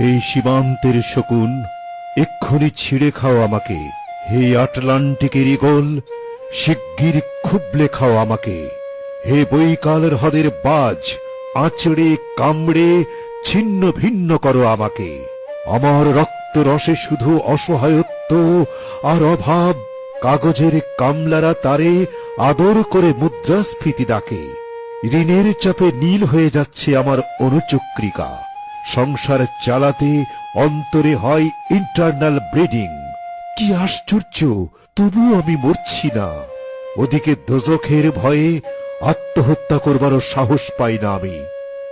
এই সীমান্তের শকুন, এক্ষুনি ছিঁড়ে খাও আমাকে। হে আটলান্টিকের ইগল শিগগির খুবলে খাও আমাকে। হে বৈকালের হদের বাজ, আঁচড়ে, কামড়ে, ছিন্ন ভিন্ন করো আমাকে। আমার রক্ত রসে শুধু অসহায়ত্ব আর অভাব, কাগজের কামলারা তারে আদর করে মুদ্রাস্ফীতি ডাকে। ঋণের চাপে নীল হয়ে যাচ্ছে আমার অনুচক্রিকা। সংসার চালাতে অন্তরে হয় ইন্টারনাল ব্রিডিং কি আশ্চর্য তবু আমি মরছি না। ওদিকে দোজখের ভয়ে আত্মহত্যা করবারও সাহস পাই না আমি।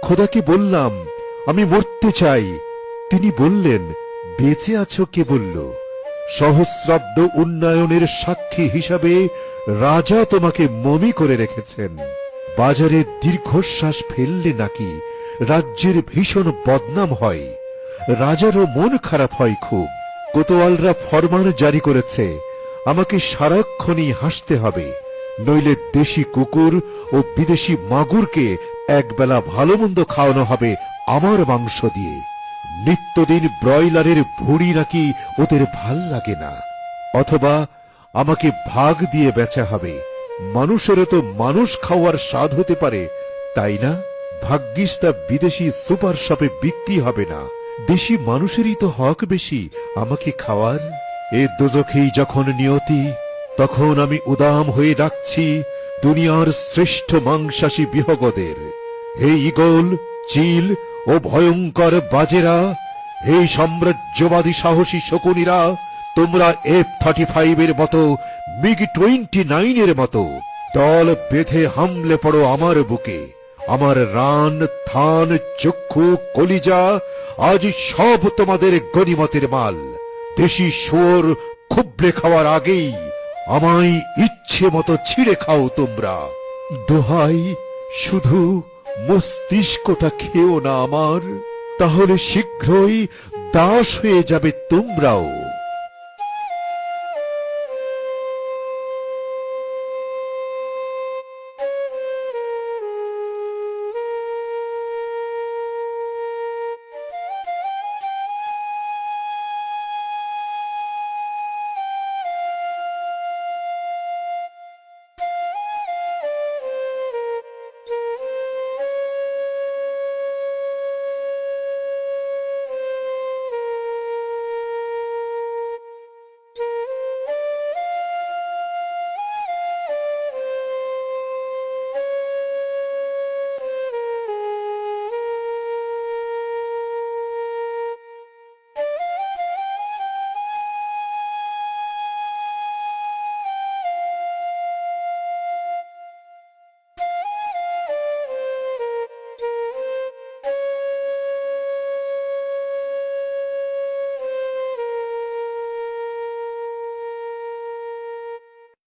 খোদাকে বললাম, আমি মরতে চাই। তিনি বললেন, বেঁচে আছো কে বলল? সহস্রাব্দ উন্নয়নের সাক্ষী হিসাবে রাজা তোমাকে মমি করে রেখেছেন। বাজারে দীর্ঘশ্বাস ফেললে নাকি রাজ্যের ভীষণ বদনাম হয়। রাজারও মন খারাপ হয় খুব। কোতোয়ালরা ফরমান জারি করেছে। আমাকে সারাক্ষণই হাসতে হবে। নইলে দেশি কুকুর ও বিদেশি মাগুরকে একবেলা ভালো মন্দ খাওয়ানো হবে আমার মাংস দিয়ে। নিত্যদিন ব্রয়লারের ভুড়ি নাকি ওদের ভালো লাগে না। অথবা আমাকে ভাগ দিয়ে বেচা হবে। মানুষেরও তো মানুষ খাওয়ার স্বাদ হতে পারে, তাই না? ভাগ্যিস তা বিদেশি সুপার শপে বিক্রি হবে না। দেশি মানুষেরই তো হক বেশি। আমাকে খাওয়ার? এ দোজখেই যখন নিয়তি, তখন আমি উদাম হয়ে ডাকছি দুনিয়ার শ্রেষ্ঠ মাংসাশী বিহগদের। হে ইগল চিল ও ভয়ঙ্কর বাজেরা, হে সাম্রাজ্যবাদী সাহসী শকুনিরা, তোমরা এফ থার্টি ফাইভের মতো মিগ টোয়েন্টি নাইনের মতো, দল বেঁধে হামলে পড়ো আমার বুকে। আমার রান, থান, চক্ষু, কলিজা, আজ সব তোমাদের গনিমতের মাল। দেশি শোর খুবলে খাওয়ার আগেই আমায় ইচ্ছে মতো ছিঁড়ে খাও তোমরা। দোহাই, শুধু মস্তিষ্কটা খেও না আমার। তাহলে শীঘ্রই দাস হয়ে যাবে তোমরাও।